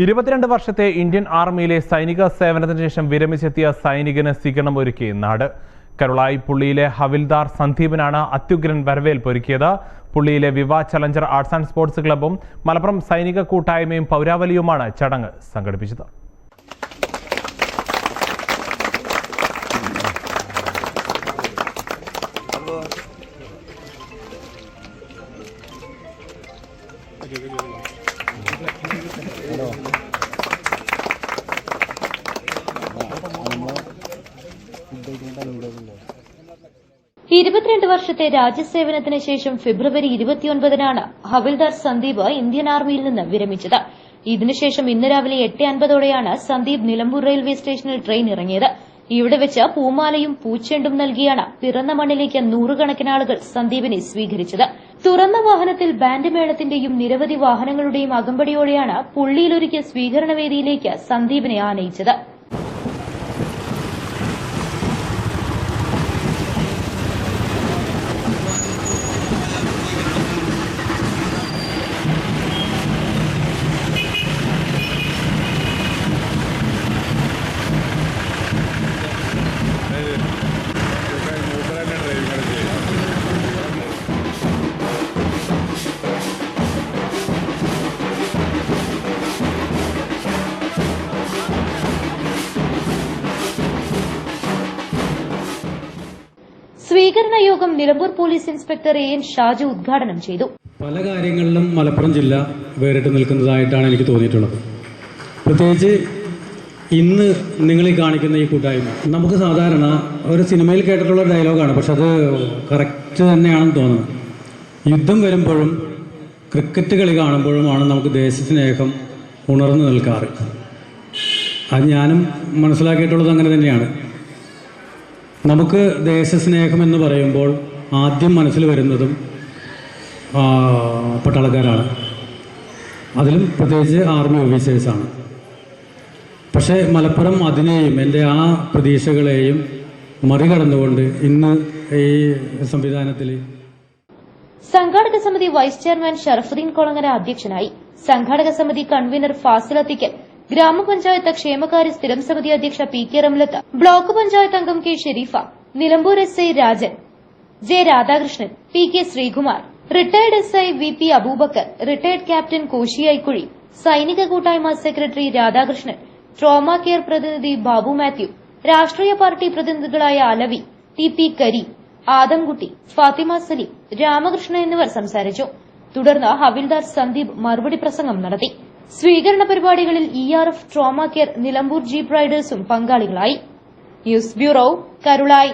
ഇരുപത്തിരണ്ട് വർഷത്തെ ഇന്ത്യൻ ആർമിയിലെ സൈനിക സേവനത്തിന് ശേഷം വിരമിച്ചെത്തിയ സൈനികന് സ്വീകരണം ഒരുക്കി നാട്. കരുളായി പുള്ളിയിലെ ഹവിൽദാർ സന്ദീപിനാണ് അത്യുഗ്രൻ വരവേൽപ്പ് ഒരുക്കിയത്. പുള്ളിയിലെ viva challenger arts and sports ക്ലബ്ബും Malappuram സൈനിക കൂട്ടായ്മയും പൗരാവലിയുമാണ് ചടങ്ങ് സംഘടിപ്പിച്ചത്. ഇരുപത്തിരണ്ട് വർഷത്തെ രാജ്യസേവനത്തിന് ശേഷം ഫെബ്രുവരി ഇരുപത്തിയൊൻപതിനാണ് ഹവിൽദാർ സന്ദീപ് ഇന്ത്യൻ ആർമിയിൽ നിന്ന് വിരമിച്ചത്. ഇതിനുശേഷം ഇന്ന് രാവിലെ എട്ട് അൻപതോടെയാണ് സന്ദീപ് നിലമ്പൂർ റെയിൽവേ സ്റ്റേഷനിൽ ട്രെയിൻ ഇറങ്ങിയത്. ഇവിടെ വെച്ച് പൂമാലയും പൂച്ചെണ്ടും നൽകിയാണ് പിറന്ന മണ്ണിലേക്ക് നൂറുകണക്കിന് ആളുകൾ സന്ദീപിനെ സ്വീകരിച്ചത്. തുറന്ന വാഹനത്തിൽ ബാൻഡ് മേളത്തിന്റെയും നിരവധി വാഹനങ്ങളുടെയും അകമ്പടിയോടെയാണ് പുള്ളിയിലൊരുക്കിയ സ്വീകരണ വേദിയിലേക്ക് സന്ദീപിനെ ആനയിച്ചത്. സ്വീകരണ യോഗം Nilambur police inspector A N Shaju ഉദ്ഘാടനം ചെയ്തു. പല കാര്യങ്ങളിലും മലപ്പുറം ജില്ല വേറിട്ട് നിൽക്കുന്നതായിട്ടാണ് എനിക്ക് തോന്നിയിട്ടുള്ളത്. പ്രത്യേകിച്ച് ഇന്ന് നിങ്ങൾ ഈ കാണിക്കുന്ന ഈ കൂട്ടായ്മ നമുക്ക് സാധാരണ ഒരു സിനിമയിൽ കേട്ടിട്ടുള്ള ഡയലോഗാണ് പക്ഷെ അത് കറക്റ്റ് തന്നെയാണെന്ന് തോന്നുന്നത് യുദ്ധം വരുമ്പോഴും ക്രിക്കറ്റ് കളി കാണുമ്പോഴുമാണ് നമുക്ക് ദേശസ്നേഹം ഉണർന്നു നിൽക്കാറ്. അത് ഞാനും മനസ്സിലാക്കിയിട്ടുള്ളത് അങ്ങനെ തന്നെയാണ്. നമുക്ക് ദേശസ്നേഹം എന്ന് പറയുമ്പോൾ ആദ്യം മനസ്സിൽ വരുന്നതും പട്ടാളക്കാരാണ്. അതിലും പ്രത്യേകിച്ച് ആർമി ഓഫീസേഴ്സാണ്. പക്ഷേ മലപ്പുറം അതിനെയും എന്റെ ആ പ്രതീക്ഷകളെയും മറികടന്നുകൊണ്ട് ഇന്ന് ഈ സംവിധാനത്തിൽ സംഘാടക സമിതി വൈസ് ചെയർമാൻ ഷറഫുദ്ദീൻ കൊളങ്ങര അധ്യക്ഷനായി. സംഘാടക സമിതി കൺവീനർ ഫാസിൽ അത്തിക്കൽ ഗ്രാമപഞ്ചായത്ത് ക്ഷേമകാര്യ സ്ഥിരം സമിതി അധ്യക്ഷ P K Ramlath block panchayat അംഗം K Sherifa Nilambur S I Rajan J Radhakrishnan P K Sreekumar retired S I V P Aboobacker retired captain Koshy Aikkuzhi സൈനിക കൂട്ടായ്മ സെക്രട്ടറി രാധാകൃഷ്ണൻ ട്രോമ കെയർ പ്രതിനിധി ബാബു മാത്യു രാഷ്ട്രീയ പാർട്ടി പ്രതിനിധികളായ അലവി ടി പി കരി ആദംകുട്ടി ഫാത്തിമ സലീം രാമകൃഷ്ണൻ എന്നിവർ സംസാരിച്ചു. തുടർന്ന് ഹവിൽദാർ സന്ദീപ് മറുപടി പ്രസംഗം നടത്തി. സ്വീകരണ പരിപാടികളിൽ E R F trauma care Nilambur jeep റൈഡേഴ്സും പങ്കാളികളായി news bureau Karulai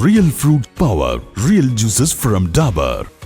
real fruit power real juices from Dabur.